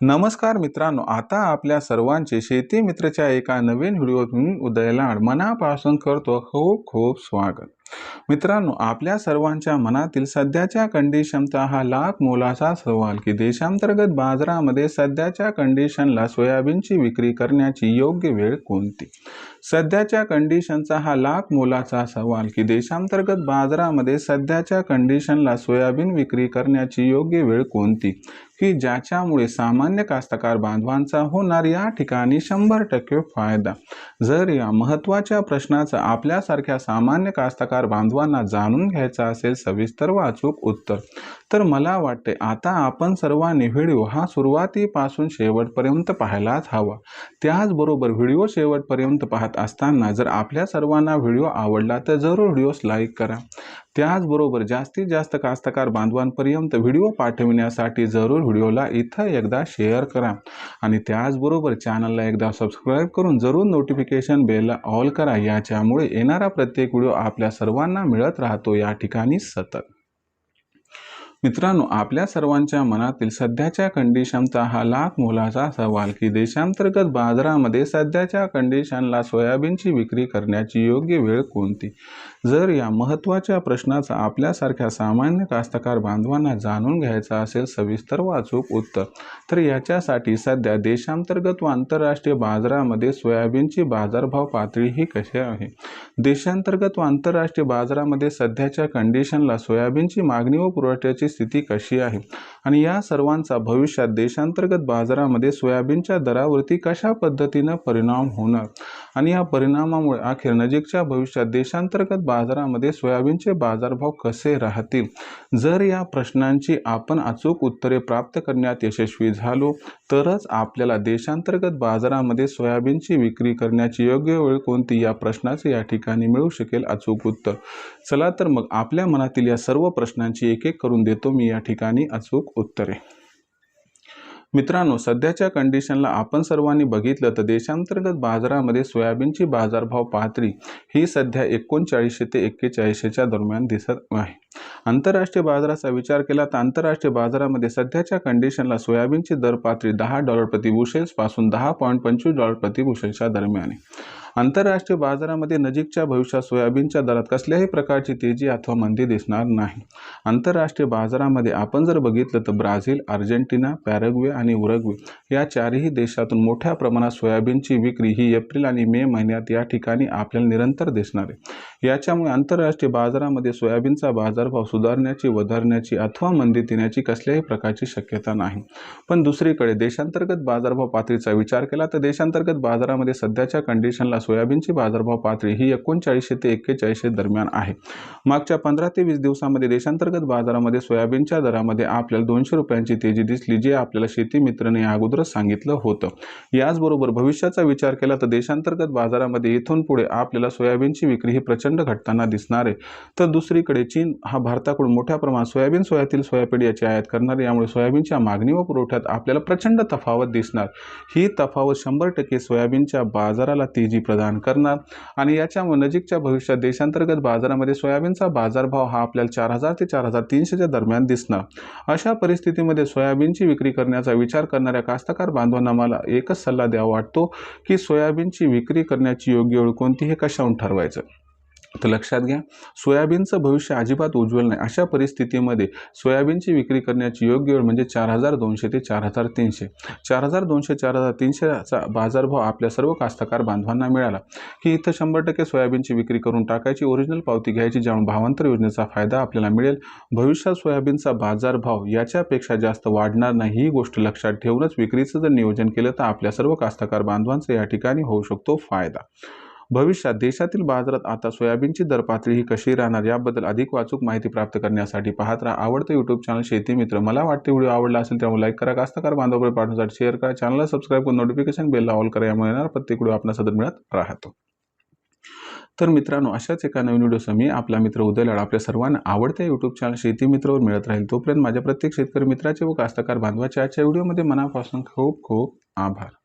नमस्कार मित्रांनो आता आपल्या सर्वांचे शेती मित्रच्या एका नवीन व्हिडिओतून उदयलाड मनापासून करतो खूप खूप स्वागत. मित्रांनो आपल्या सर्वांच्या मनातील सध्याच्या कंडिशनचा हा लाख मोलाचा सवाल की देशांतर्गत बाजारामध्ये सध्याच्या कंडिशनला सोयाबीनची विक्री करण्याची योग्य वेळ कोणती? सध्याच्या कंडिशनचा हा लाख मोलाचा सवाल की देशांतर्गत बाजारामध्ये सध्याच्या कंडिशनला सोयाबीन विक्री करण्याची योग्य वेळ कोणती? की ज्याच्यामुळे सामान्य कास्तकार बांधवांचा होणार या ठिकाणी शंभर टक्के फायदा? जर या महत्त्वाच्या प्रश्नाचा आपल्यासारख्या सामान्य कास्तकार बांधवांना जाणून घ्यायचा असेल सविस्तर वाचूक उत्तर. तर मला वाटते आता आपण सर्वांनी व्हिडिओ हा सुरुवातीपासून शेवटपर्यंत पाहायलाच हवा. त्याचबरोबर व्हिडिओ शेवटपर्यंत पाहता असताना जर आपल्या सर्वांना व्हिडिओ आवडला तर जरूर व्हिडिओस लाईक करा. त्याचबरोबर जास्तीत जास्त कास्तकार बांधवांपर्यंत व्हिडिओ पाठविण्यासाठी जरूर व्हिडिओला इथं एकदा शेअर करा. आणि त्याचबरोबर चॅनलला एकदा सबस्क्राईब करून जरूर नोटिफिकेशन बेलला ऑल करा. याच्यामुळे येणारा प्रत्येक व्हिडिओ आपल्या सर्वांना मिळत राहतो. या ठिकाणी सतत. मित्रांनो आपल्या सर्वांच्या मनातील सध्याच्या कंडिशनचा हा लाख मोलाचा सवाल की देशांतर्गत बाजारामध्ये सध्याच्या कंडिशनला सोयाबीनची विक्री करण्याची योग्य वेळ कोणती? जर या महत्त्वाच्या प्रश्नाचा आपल्यासारख्या सामान्य कास्तकार बांधवांना जाणून घ्यायचा असेल सविस्तर वाचूक उत्तर तर याच्यासाठी सध्या देशांतर्गत व आंतरराष्ट्रीय बाजारामध्ये सोयाबीनची बाजारभाव पातळी ही कशी आहे? देशांतर्गत व आंतरराष्ट्रीय बाजारामध्ये सध्याच्या कंडिशनला सोयाबीनची मागणी व पुरवठ्याची स्थिती कशी आहे? आणि या सर्वांचा भविष्यात देशांतर्गत बाजारामध्ये सोयाबीनच्या दरावरती कशा पद्धतीनं परिणाम होणार? आणि या परिणामामुळे अखेर नजीकच्या भविष्यात देशांतर्गत बाजारामध्ये सोयाबीनचे बाजारभाव कसे राहतील? जर या प्रश्नांची आपण अचूक उत्तरे प्राप्त करण्यात यशस्वी झालो तरच आपल्याला देशांतर्गत बाजारामध्ये सोयाबीनची विक्री करण्याची योग्य वेळ कोणती या प्रश्नाचे या ठिकाणी मिळू शकेल अचूक उत्तर. चला तर मग आपल्या मनातील या सर्व प्रश्नांची एक एक करून देतो. मी या ठिकाणी अचूक उत्तरे. मित्रांनो सध्याच्या कंडिशनला आपण सर्वांनी बघितलं तर देशांतर्गत बाजारामध्ये सोयाबीनची बाजारभाव पातळी ही सध्या एकोणचाळीसशे ते एक्केचाळीसशेच्या दरम्यान दिसत आहे. आंतरराष्ट्रीय बाजाराचा विचार केला तर आंतरराष्ट्रीय बाजारामध्ये सध्याच्या कंडिशनला सोयाबीनची दर पातळी दहा डॉलर प्रति पासून दहा पॉईंट पंचवीस डॉलर प्रति बुशेल्सच्या दरम्यान आहे. आंतरराष्ट्रीय बाजारामध्ये नजीकच्या भविष्यात सोयाबीनच्या दरात कसल्याही प्रकारची तेजी अथवा मंदी दिसणार नाही. आंतरराष्ट्रीय बाजारामध्ये आपण जर बघितलं तर ब्राझील अर्जेंटिना पॅरग्वे आणि उरग्वे या चारही देशातून मोठ्या प्रमाणात सोयाबीनची विक्री ही एप्रिल आणि मे महिन्यात या ठिकाणी आपल्याला निरंतर दिसणार आहे. याच्यामुळे आंतरराष्ट्रीय बाजारामध्ये सोयाबीनचा बाजारभाव सुधारण्याची वधारण्याची अथवा मंदी येण्याची कसल्याही प्रकारची शक्यता नाही. पण दुसरीकडे देशांतर्गत बाजारभाव पातळीचा विचार केला तर देशांतर्गत बाजारामध्ये सध्याच्या कंडिशनला सोयाबीनची बाजारभाव पातळी ही एकोणचाळीसशे ते एक्केचाळीसशे दरम्यान आहे. मागच्या पंधरा ते वीस दिवसामध्ये देशांतर्गत बाजारामध्ये सोयाबीनच्या दरामध्ये आपल्याला दोनशे रुपयांची तेजी दिसली जे आपल्याला शेती मित्राने अगोदरच सांगितलं होतं. याचबरोबर भविष्याचा विचार केला तर देशांतर्गत बाजारामध्ये इथून पुढे आपल्याला सोयाबीनची विक्री ही प्रचंड घटताना दिसणार आहे. तर दुसरीकडे चीन हा भारताकडून मोठ्या प्रमाणात सोयाबीन सोयातील सोयापीड याची आयात करणार यामुळे सोयाबीनच्या मागणी व पुरवठ्यात आपल्याला प्रचंड तफावत दिसणार. ही तफावत शंभर टक्के सोयाबीनच्या बाजाराला तेजी प्रदान करणार. आणि याच्यामुळे नजीकच्या भविष्यात देशांतर्गत बाजारामध्ये सोयाबीनचा बाजारभाव हा आपल्याला चार हजार ते चार हजार तीनशेच्या दरम्यान दिसणार. अशा परिस्थितीमध्ये सोयाबीनची विक्री करण्याचा विचार करणाऱ्या कास्तकार बांधवांना मला एकच सल्ला द्यावा वाटतो की सोयाबीनची विक्री करण्याची योग्य वेळ कोणती हे कशाहून ठरवायचं? तर लक्षात घ्या सोयाबीनचं भविष्य अजिबात उज्ज्वल नाही. अशा परिस्थितीमध्ये सोयाबीनची विक्री करण्याची योग्य वेळ म्हणजे चार हजार दोनशे ते चार हजार तीनशे. चार हजार दोनशे चार हजार तीनशेचा बाजारभाव आपल्या सर्व कास्तकार बांधवांना मिळाला. की इथं शंभर टक्के सोयाबीनची विक्री करून टाकायची ओरिजिनल पावती घ्यायची ज्यामुळे भावांतर योजनेचा फायदा आपल्याला मिळेल. भविष्यात सोयाबीनचा बाजारभाव याच्यापेक्षा जास्त वाढणार नाही ही गोष्ट लक्षात ठेवूनच विक्रीचं जर नियोजन केलं तर आपल्या सर्व कास्तकार बांधवांचा या ठिकाणी होऊ शकतो फायदा. भविष्यात देशातील बाजारात आता सोयाबीनची दर पातळी ही कशी राहणार याबद्दल अधिक वाचूक माहिती प्राप्त करण्यासाठी पाहत राहा. आवडतं यूट्यूब चॅनल शेती मित्र. मला वाटते व्हिडिओ आवडला असेल त्यामुळे लाईक करा. कास्तकार बांधवकडे पाठवण्यासाठी शेअर करा. चॅनलला सबस्क्राईब करून नोटिफिकेशन बेलला ऑल करा यामुळे येणार प्रत्येक व्हिडिओ आपल्या सदर मिळत राहतो. तर मित्रांनो अशाच एका नवीन व्हिडिओसह मी आपला मित्र उदय लाड आपल्या सर्वांना आवडत्या यूट्यूब चॅनल शेती मित्रवर मिळत राहील. तोपर्यंत माझ्या प्रत्येक शेतकरी मित्राचे व कास्तकार बांधवाच्या आजच्या व्हिडिओमध्ये मनापासून खूप खूप आभार.